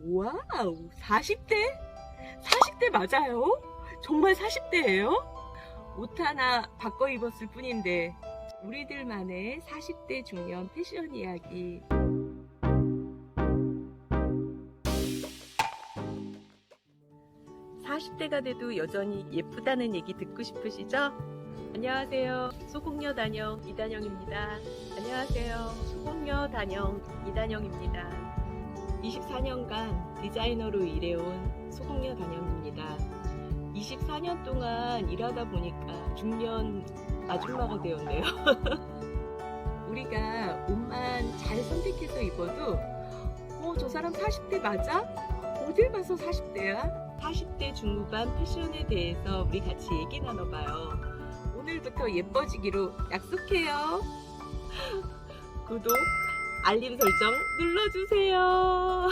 와우, 40대? 40대 맞아요? 정말 40대예요? 옷 하나 바꿔 입었을 뿐인데 우리들만의 40대 중년 패션 이야기. (40대가) 돼도 여전히 예쁘다는 얘기 듣고 싶으시죠? 안녕하세요. 소공녀 단영 이단영입니다. 안녕하세요. 소공녀 단영 이단영입니다. 24년간 디자이너로 일해온 소공녀 단영입니다. 24년 동안 일하다 보니까 중년 아줌마가 되었네요. 우리가 옷만 잘 선택해서 입어도 어, 저 사람 40대 맞아? 어딜 봐서 40대야? 40대 중후반 패션에 대해서 우리 같이 얘기 나눠봐요. 오늘부터 예뻐지기로 약속해요. 구독, 알림 설정 눌러주세요.